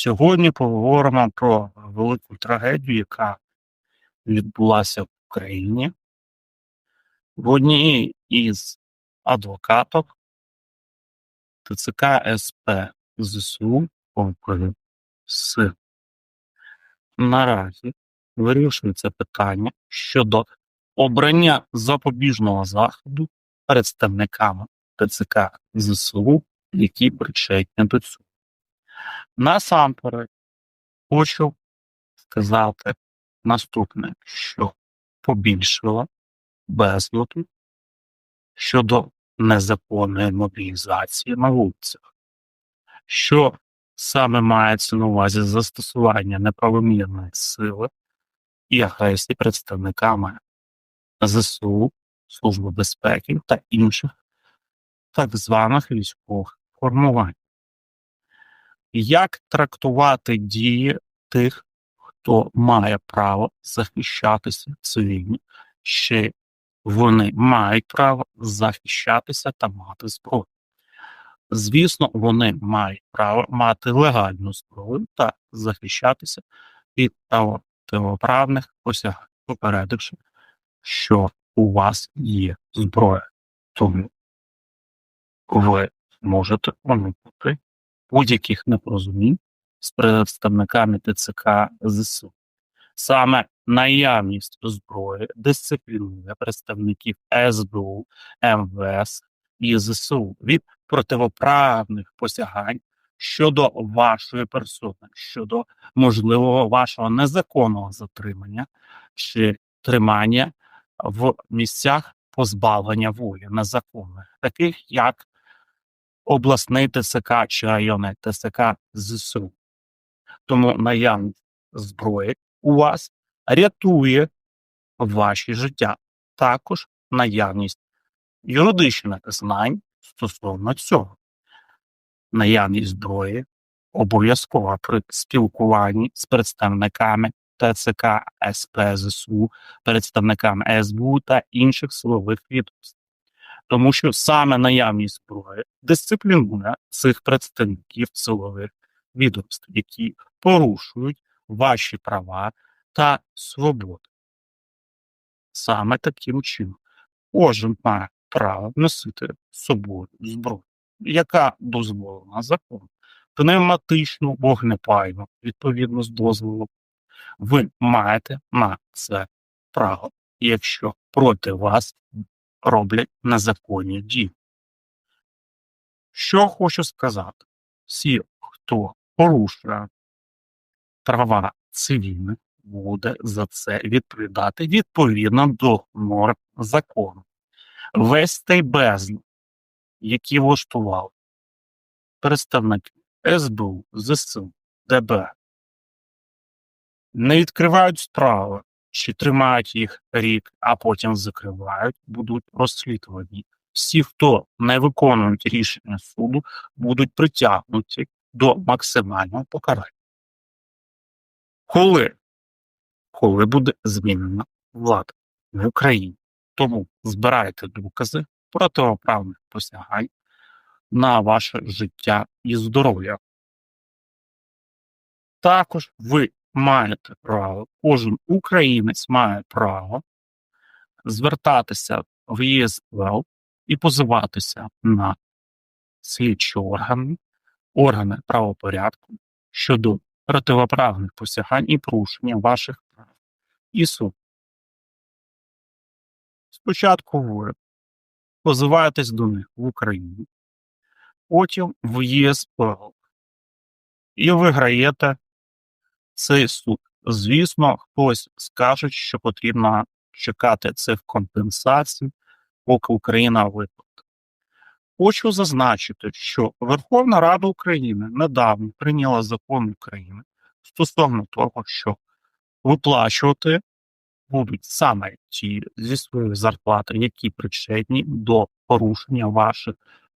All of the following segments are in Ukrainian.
Сьогодні поговоримо про велику трагедію, яка відбулася в Україні. В одній із адвокаток ТЦК СП ЗСУ Полкові С. Наразі вирішується питання щодо обрання запобіжного заходу представниками ТЦК ЗСУ, які причетні до цього. Насамперед хочу сказати наступне, що побільшило безладу щодо незаконної мобілізації на вулицях. Що саме мається на увазі застосування неправомірної сили і агресії представниками ЗСУ, Служби безпеки та інших так званих військових формувань. Як трактувати дії тих, хто має право захищатися цивільно, ще вони мають право захищатися та мати зброю? Звісно, вони мають право мати легальну зброю та захищатися від противоправних посягань, попередивши, що у вас є зброя, тому ви можете уникнути будь-яких непорозумінь з представниками ТЦК ЗСУ. Саме наявність зброї дисциплінує представників СБУ, МВС і ЗСУ від противоправних посягань щодо вашої персони, щодо можливого вашого незаконного затримання чи тримання в місцях позбавлення волі незаконних, таких як обласний ТСК чи районний ТСК ЗСУ. Тому наявність зброї у вас рятує ваші життя. Також наявність юридичних знань стосовно цього. Наявність зброї обов'язкова при спілкуванні з представниками ТЦК СП ЗСУ, представниками СБУ та інших силових відомств тому що саме наявність зброї дисциплінує цих представників силових відомств, які порушують ваші права та свободи. Саме таким чином кожен має право носити з собою зброю, яка дозволена законом, пневматичну вогнепальну, відповідно з дозволу, ви маєте на це право, якщо проти вас роблять незаконні дії. Що хочу сказати, всі, хто порушує права цивільних, буде за це відповідати відповідно до норм закону. Весь цей безлад, який влаштував представники СБУ, ЗСУ, ДБ, не відкривають справи чи тримають їх рік, а потім закривають, будуть розслідувані. Всі, хто не виконують рішення суду, будуть притягнуті до максимального покарання. Коли Коли буде змінена влада в Україні, тому збирайте докази протиправних посягань на ваше життя і здоров'я. Також ви маєте право, кожен українець має право звертатися в ЄСВЛ і позиватися на слідчі органи, органи правопорядку щодо противоправних посягань і порушення ваших прав і суд. Спочатку ви позиваєтесь до них в Україну, потім в ЄСПЛ і виграєте цей суд. Звісно, хтось скаже, що потрібно чекати цих компенсацій, поки Україна виплатить. Хочу зазначити, що Верховна Рада України недавно прийняла закон України стосовно того, що виплачувати будуть саме ті зі своєї зарплати, які причетні до порушення ваших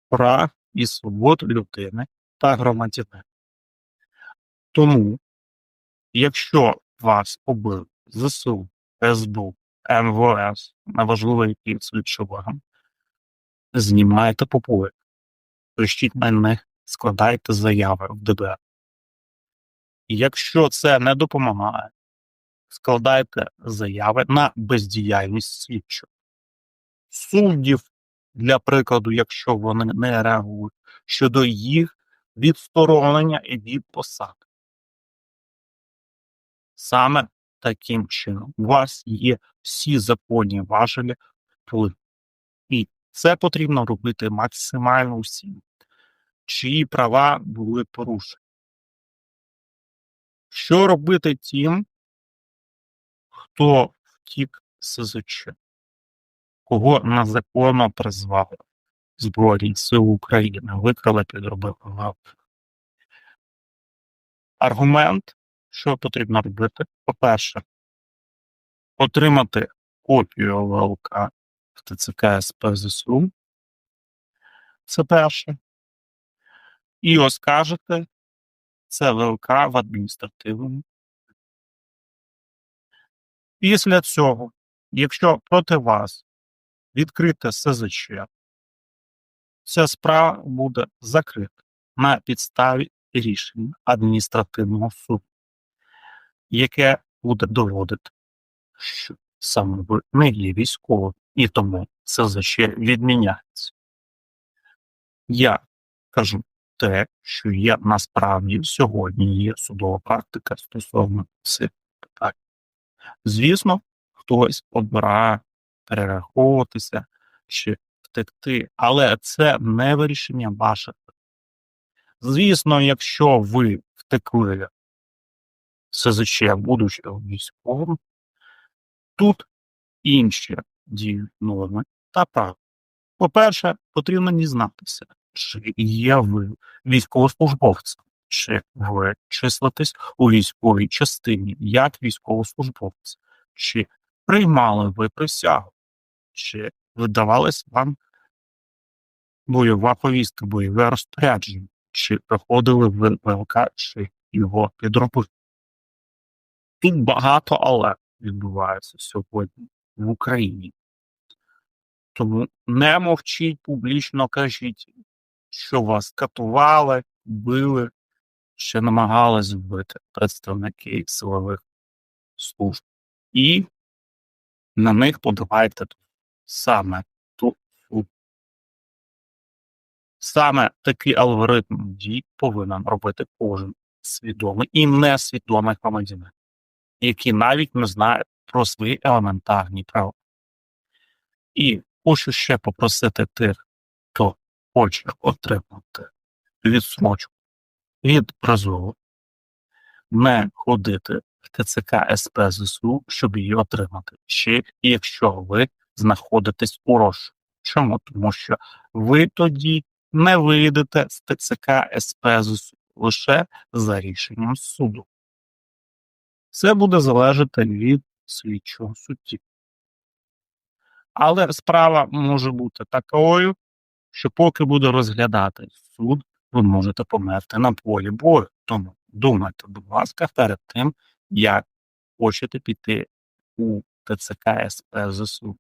прав і свобод людини та громадянина. Тому Якщо вас побив ЗСУ, СБУ, МВС, неважливо який слідчий орган, знімайте попоїк, пишіть на них, складайте заяви в ДБР. Якщо це не допомагає, складайте заяви на бездіяльність слідчого. Суддів, для прикладу, якщо вони не реагують, щодо їх відсторонення і від посад. Саме таким чином у вас є всі законні важелі впливу. І це потрібно робити максимально усім, чиї права були порушені. Що робити тим, хто втік СЗЧ, кого незаконно призвали Збройні Сили України, викрали, підробили лав. Аргумент, що потрібно робити, по-перше, отримати копію ВЛК в ТЦК СП. Це перше. І оскаржити це ВЛК в адміністративному. Після цього, якщо проти вас відкрите СЗЧ, ця справа буде закрита на підставі рішення адміністративного суду, яке буде доводити, що саме ви не є військовим, і тому СЗЧ відміняється. Я кажу те, що є насправді сьогодні є судова практика стосовно цих питань. Звісно, хтось обирає перераховуватися чи втекти, але це не вирішення ваших. Звісно, якщо ви втекли СЗЧ, будучи військовим, тут інші діють норми та правила. По-перше, потрібно дізнатися, чи є ви військовослужбовцем, чи ви числитесь у військовій частині як військовослужбовець, чи приймали ви присягу, чи видавалась вам бойова повістка, бойове розпорядження, чи проходили ви ВЛК, чи його підробили. Тут багато але відбувається сьогодні в Україні. Тому не мовчіть публічно кажіть, що вас катували, били, ще намагались вбити представники силових служб. І на них подавайте саме ту. Саме такий алгоритм дій повинен робити кожен свідомий і несвідомий громадянин, який навіть не знає про свої елементарні права. І хочу ще попросити тих, хто хоче отримати відсрочку від призову, не ходити в ТЦК СП ЗСУ, щоб її отримати, ще якщо ви знаходитесь у розшуку. Чому? Тому що ви тоді не вийдете з ТЦК СП ЗСУ лише за рішенням суду. Це буде залежати від слідчого судді. Але справа може бути такою, що поки буде розглядати суд, ви можете померти на полі бою. Тому думайте, будь ласка, перед тим, як хочете піти у ТЦК СП ЗСУ.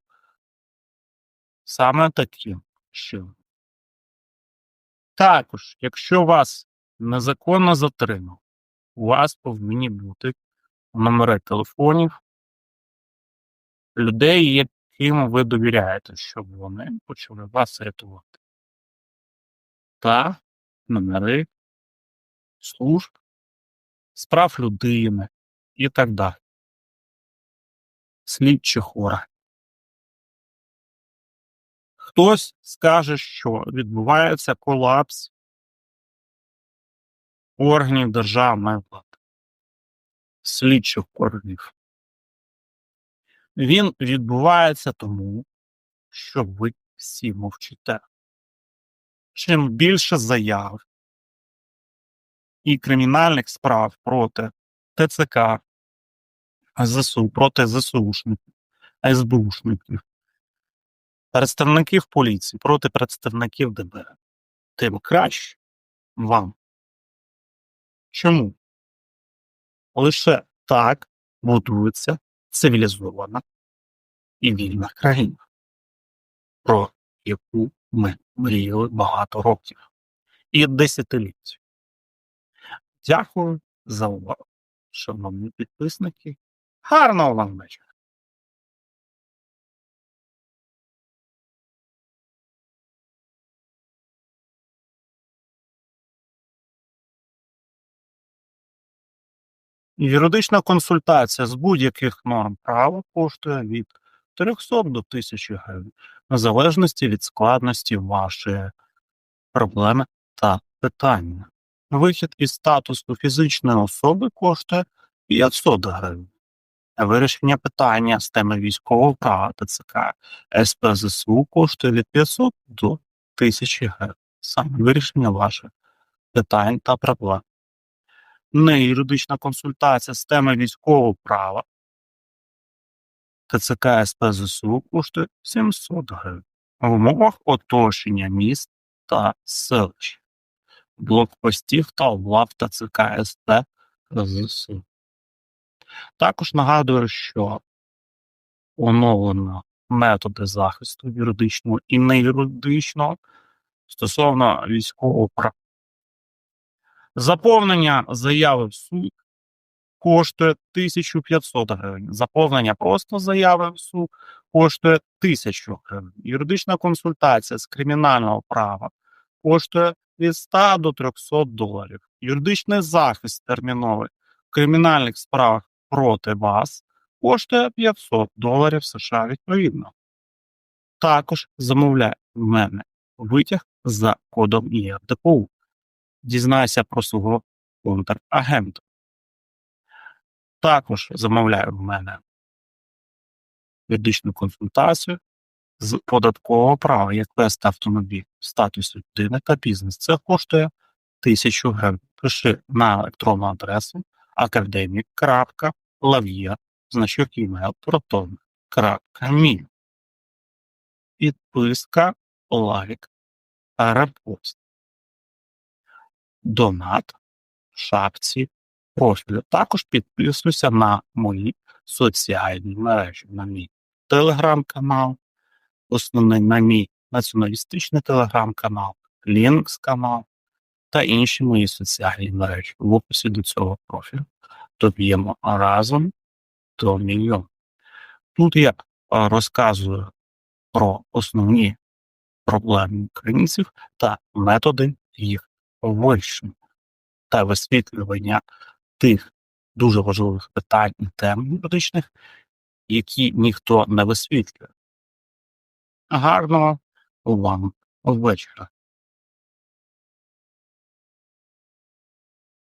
Саме таким чином. Також, якщо вас незаконно затримав, у вас повинні бути номери телефонів людей, яким ви довіряєте, щоб вони почали вас рятувати. Та номери служб, справ людини і так далі. Слідчих органів. Хтось скаже, що відбувається колапс органів державної влади, слідчих органів. Він відбувається тому, що ви всі мовчите. Чим більше заяв і кримінальних справ проти ТЦК, ЗСУ, проти ЗСУшників, СБУшників, представників поліції проти представників ДБР, тим краще вам. Чому? Лише так будується цивілізована і вільна країна, про яку ми мріяли багато років і десятиліть. Дякую за увагу. Шановні підписники, гарного вам вечора! Юридична консультація з будь-яких норм права коштує від 300 до 1000 гривень, в залежності від складності вашої проблеми та питання. Вихід із статусу фізичної особи коштує 500 гривень. Вирішення питання з теми військового права ТЦК СП ЗСУ коштує від 500 до 1000 гривень. Саме вирішення ваших питань та проблем. Не юридична консультація з теми військового права ТЦК СП ЗСУ коштує 700 гривень. В умовах оточення міст та селищ, блокпостів та лав ТЦК СП. Також нагадую, що оновлено методи захисту юридичного і неюридичного стосовно військового права. Заповнення заяви в суд коштує 1500 гривень. Заповнення просто заяви в суд коштує 1000 гривень. Юридична консультація з кримінального права коштує від 100 до 300 доларів. Юридичний захист терміновий в кримінальних справах проти вас коштує 500 доларів США відповідно. Також замовляє в мене витяг за кодом ЄРДПУ. Дізнайся про свого контрагента. Також замовляю в мене юридичну консультацію з податкового права, як вести автомобіль в статусі людини та бізнес. Це коштує 1000 гривень. Пиши на електронну адресу академік.lavia, значок email proton.me. Підписка, лайк, репост. Донат в шапці профілю. Також підписуйся на мої соціальні мережі, на мій телеграм-канал, основний на мій націоналістичний телеграм-канал, Linux канал та інші мої соціальні мережі в описі до цього профілю. Доб'ємо разом до мільйон. Тут я розказую про основні проблеми українців та методи їх вирішення та висвітлювання тих дуже важливих питань і тем юридичних, які ніхто не висвітлює. Гарного вам вечора.